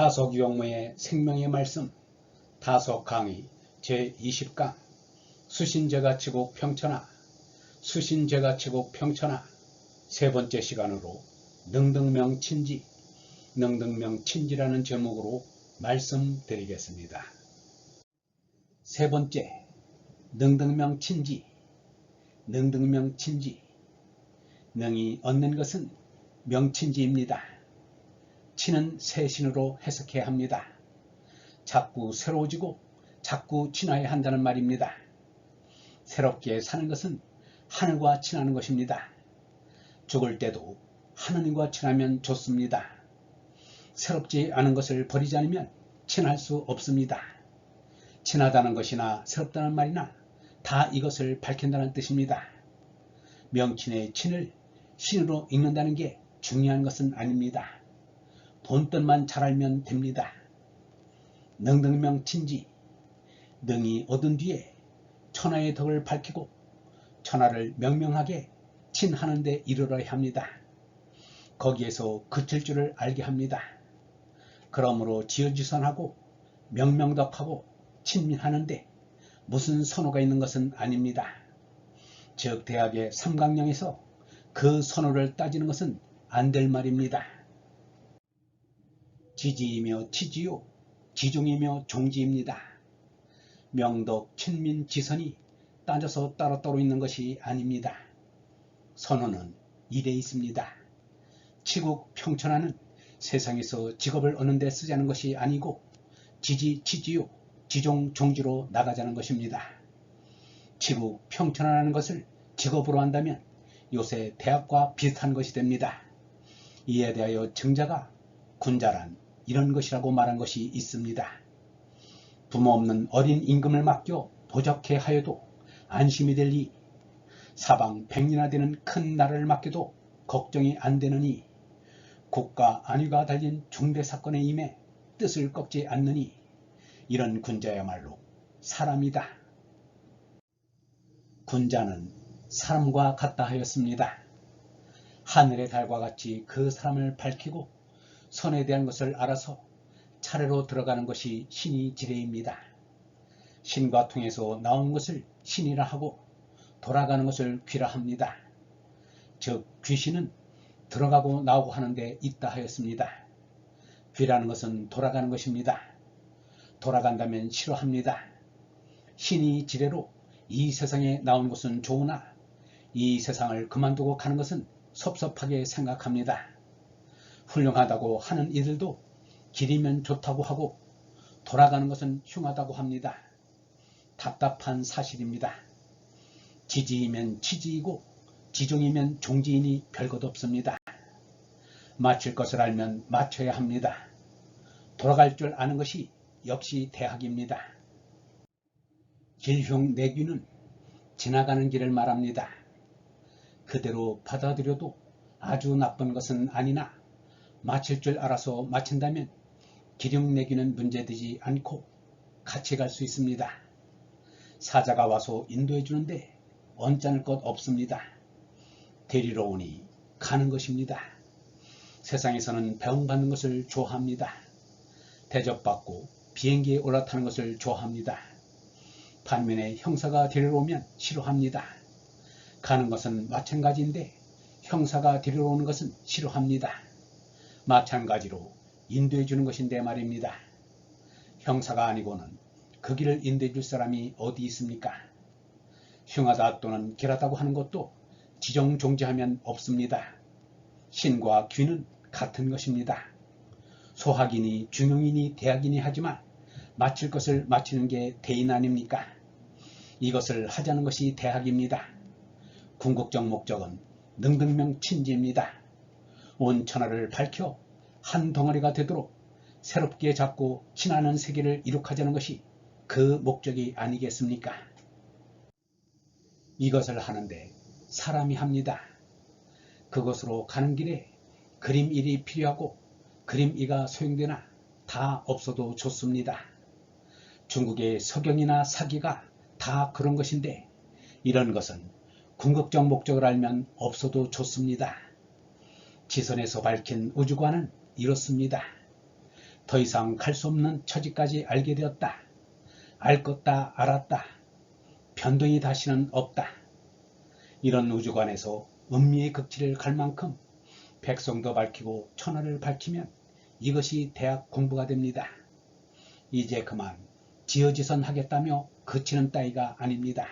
다속 용모의 생명의 말씀 다속 강의 제20강 수신제가 치곡 평천하 수신제가 치곡 평천하 세 번째 시간으로 능등명 친지 능등명 친지라는 제목으로 말씀드리겠습니다. 세 번째 능등명 친지 능등명 친지 능이 얻는 것은 명친지입니다. 친은 새신으로 해석해야 합니다. 자꾸 새로워지고 자꾸 친화해야 한다는 말입니다. 새롭게 사는 것은 하늘과 친하는 것입니다. 죽을 때도 하느님과 친하면 좋습니다. 새롭지 않은 것을 버리지 않으면 친할 수 없습니다. 친하다는 것이나 새롭다는 말이나 다 이것을 밝힌다는 뜻입니다. 명친의 친을 신으로 읽는다는 게 중요한 것은 아닙니다. 본뜻만 잘 알면 됩니다. 능등명 친지 능이 얻은 뒤에 천하의 덕을 밝히고 천하를 명명하게 친하는 데 이르러야 합니다. 거기에서 그칠 줄을 알게 합니다. 그러므로 지어지선하고 명명덕하고 친민하는데 무슨 선호가 있는 것은 아닙니다. 즉 대학의 삼강령에서 그 선호를 따지는 것은 안 될 말입니다. 지지이며 치지요 지종이며 종지입니다. 명덕, 친민, 지선이 따져서 따로따로 있는 것이 아닙니다. 선호는 이래 있습니다. 치국 평천하는 세상에서 직업을 얻는 데 쓰자는 것이 아니고 지지, 치지요, 지종, 종지로 나가자는 것입니다. 치국 평천하는 것을 직업으로 한다면 요새 대학과 비슷한 것이 됩니다. 이에 대하여 증자가 군자란 이런 것이라고 말한 것이 있습니다. 부모 없는 어린 임금을 맡겨 도적해 하여도 안심이 될리 사방 백리나 되는 큰 나라를 맡겨도 걱정이 안 되느니 국가 안위가 달린 중대 사건에 임해 뜻을 꺾지 않느니 이런 군자야말로 사람이다. 군자는 사람과 같다 하였습니다. 하늘의 달과 같이 그 사람을 밝히고 선에 대한 것을 알아서 차례로 들어가는 것이 신이 지례입니다. 신과 통해서 나온 것을 신이라 하고 돌아가는 것을 귀라 합니다. 즉 귀신은 들어가고 나오고 하는데 있다 하였습니다. 귀라는 것은 돌아가는 것입니다. 돌아간다면 싫어합니다. 신이 지례로 이 세상에 나온 것은 좋으나 이 세상을 그만두고 가는 것은 섭섭하게 생각합니다. 훌륭하다고 하는 이들도 길이면 좋다고 하고 돌아가는 것은 흉하다고 합니다. 답답한 사실입니다. 지지이면 치지이고 지종이면 종지이니 별것 없습니다. 맞출 것을 알면 맞춰야 합니다. 돌아갈 줄 아는 것이 역시 대학입니다. 길흉 내귀는 지나가는 길을 말합니다. 그대로 받아들여도 아주 나쁜 것은 아니나 마칠 줄 알아서 마친다면 기름 내기는 문제되지 않고 같이 갈 수 있습니다. 사자가 와서 인도해 주는데 언짢을 것 없습니다. 데리러 오니 가는 것입니다. 세상에서는 배웅받는 것을 좋아합니다. 대접받고 비행기에 올라타는 것을 좋아합니다. 반면에 형사가 데리러 오면 싫어합니다. 가는 것은 마찬가지인데 형사가 데리러 오는 것은 싫어합니다. 마찬가지로 인도해 주는 것인데 말입니다. 형사가 아니고는 그 길을 인도해 줄 사람이 어디 있습니까? 흉하다 또는 길하다고 하는 것도 지정종지하면 없습니다. 신과 귀는 같은 것입니다. 소학이니 중용이니 대학이니 하지만 마칠 것을 마치는 게 대인 아닙니까? 이것을 하자는 것이 대학입니다. 궁극적 목적은 능등명 친지입니다. 온 천하를 밝혀 한 덩어리가 되도록 새롭게 잡고 신하는 세계를 이룩하자는 것이 그 목적이 아니겠습니까? 이것을 하는데 사람이 합니다. 그것으로 가는 길에 그림 일이 필요하고 그림 이가 소용되나 다 없어도 좋습니다. 중국의 서경이나 사기가 다 그런 것인데 이런 것은 궁극적 목적을 알면 없어도 좋습니다. 지선에서 밝힌 우주관은 이렇습니다. 더 이상 갈 수 없는 처지까지 알게 되었다. 알 것다 알았다. 변동이 다시는 없다. 이런 우주관에서 은미의 극치를 갈 만큼 백성도 밝히고 천하를 밝히면 이것이 대학 공부가 됩니다. 이제 그만 지어지선 하겠다며 그치는 따위가 아닙니다.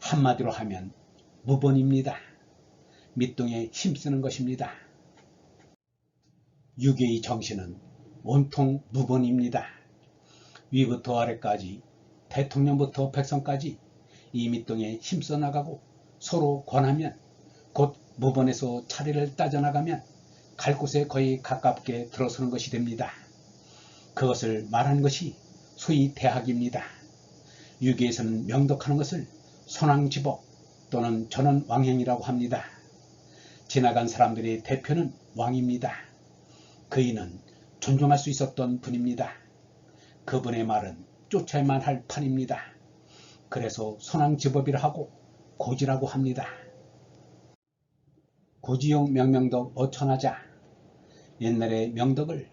한마디로 하면 무번입니다. 밑동에 힘쓰는 것입니다. 유계의 정신은 온통 무번입니다. 위부터 아래까지 대통령부터 백성까지 이 밑동에 힘써 나가고 서로 권하면 곧 무번에서 차례를 따져나가면 갈 곳에 거의 가깝게 들어서는 것이 됩니다. 그것을 말하는 것이 소위 대학입니다. 유계에서는 명덕하는 것을 손왕지법 또는 전원왕행이라고 합니다. 지나간 사람들의 대표는 왕입니다. 그이는 존중할 수 있었던 분입니다. 그분의 말은 쫓아야만 할 판입니다. 그래서 손왕지법이라 하고 고지라고 합니다. 고지용 명명덕 어천하자 옛날의 명덕을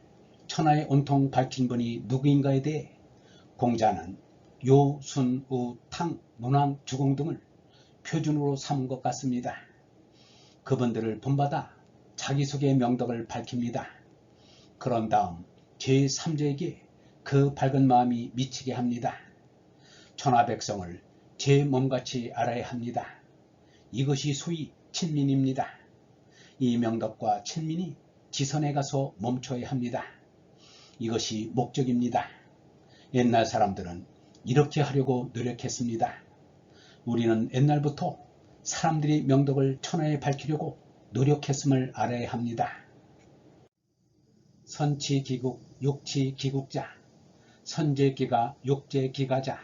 천하에 온통 밝힌 분이 누구인가에 대해 공자는 요, 순, 우, 탕, 문왕, 주공 등을 표준으로 삼은 것 같습니다. 그분들을 본받아 자기소개의 명덕을 밝힙니다. 그런 다음 제3자에게 그 밝은 마음이 미치게 합니다. 천하백성을 제 몸같이 알아야 합니다. 이것이 소위 친민입니다. 이 명덕과 친민이 지선에 가서 멈춰야 합니다. 이것이 목적입니다. 옛날 사람들은 이렇게 하려고 노력했습니다. 우리는 옛날부터 사람들이 명덕을 천하에 밝히려고 노력했음을 알아야 합니다. 선치기국, 육치기국자, 선제기가, 육제기가자,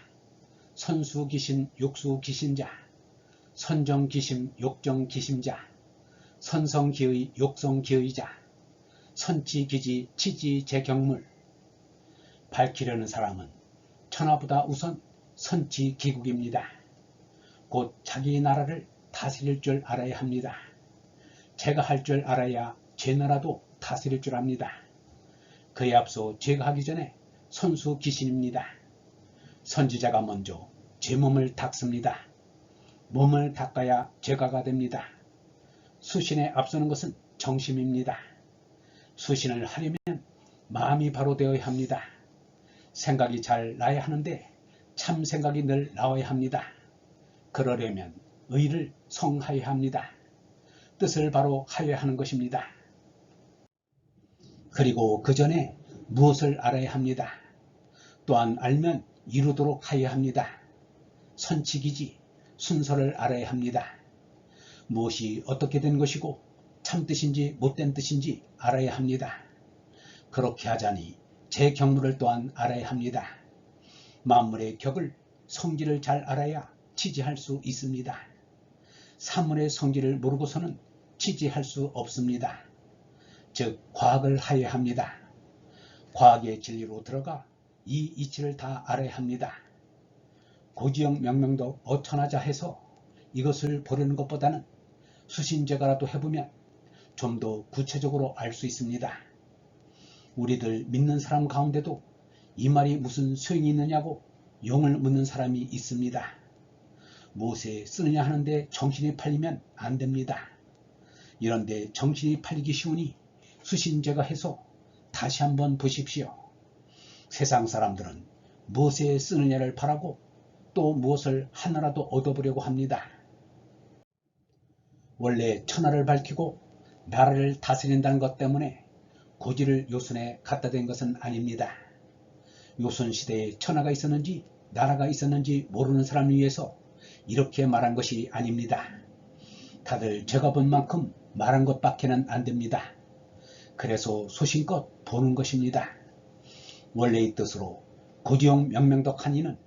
선수기신, 육수기신자, 선정기심, 욕정기심자, 선성기의, 욕성기의자, 선치기지, 치지제경물 밝히려는 사람은 천하보다 우선 선치기국입니다. 곧 자기 나라를 다스릴 줄 알아야 합니다. 제가 할 줄 알아야 제 나라도 다스릴 줄 압니다. 그에 앞서 제가 하기 전에 선수 귀신입니다. 선지자가 먼저 제 몸을 닦습니다. 몸을 닦아야 제가가 됩니다. 수신에 앞서는 것은 정심입니다. 수신을 하려면 마음이 바로 되어야 합니다. 생각이 잘 나야 하는데 참 생각이 늘 나와야 합니다. 그러려면 의를 성하여야 합니다. 뜻을 바로 하여야 하는 것입니다. 그리고 그 전에 무엇을 알아야 합니다. 또한 알면 이루도록 하여야 합니다. 선칙이지 순서를 알아야 합니다. 무엇이 어떻게 된 것이고 참뜻인지 못된 뜻인지 알아야 합니다. 그렇게 하자니 제 경무를 또한 알아야 합니다. 만물의 격을 성질을 잘 알아야 치지할 수 있습니다. 사물의 성질을 모르고서는 치지할 수 없습니다. 즉 과학을 하여야 합니다. 과학의 진리로 들어가 이 이치를 다 알아야 합니다. 고지형 명명도 어천하자 해서 이것을 보려는 것보다는 수신제가라도 해보면 좀 더 구체적으로 알 수 있습니다. 우리들 믿는 사람 가운데도 이 말이 무슨 소용이 있느냐고 용을 묻는 사람이 있습니다. 무엇에 쓰느냐 하는데 정신이 팔리면 안 됩니다. 이런데 정신이 팔리기 쉬우니 수신제가 해서 다시 한번 보십시오. 세상 사람들은 무엇에 쓰느냐를 바라고 또 무엇을 하나라도 얻어보려고 합니다. 원래 천하를 밝히고 나라를 다스린다는 것 때문에 고지를 요순에 갖다 댄 것은 아닙니다. 요순 시대에 천하가 있었는지 나라가 있었는지 모르는 사람을 위해서 이렇게 말한 것이 아닙니다. 다들 제가 본 만큼 말한 것밖에는 안 됩니다. 그래서 소신껏 보는 것입니다. 원래의 뜻으로 고지용 명명덕한 이는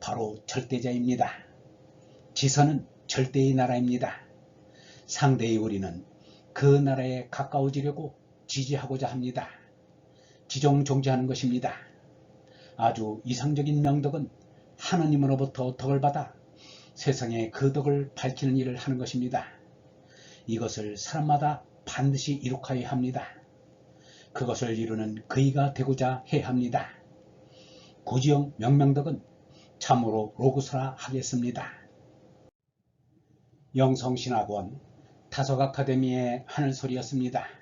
바로 절대자입니다. 지선은 절대의 나라입니다. 상대의 우리는 그 나라에 가까워지려고 지지하고자 합니다. 지종종지하는 것입니다. 아주 이상적인 명덕은 하나님으로부터 덕을 받아 세상에 그 덕을 밝히는 일을 하는 것입니다. 이것을 사람마다 반드시 이룩하여야 합니다. 그것을 이루는 그이가 되고자 해야 합니다. 고지영 명명덕은 참으로 로구서라 하겠습니다. 영성신학원 타석 아카데미의 하늘소리였습니다.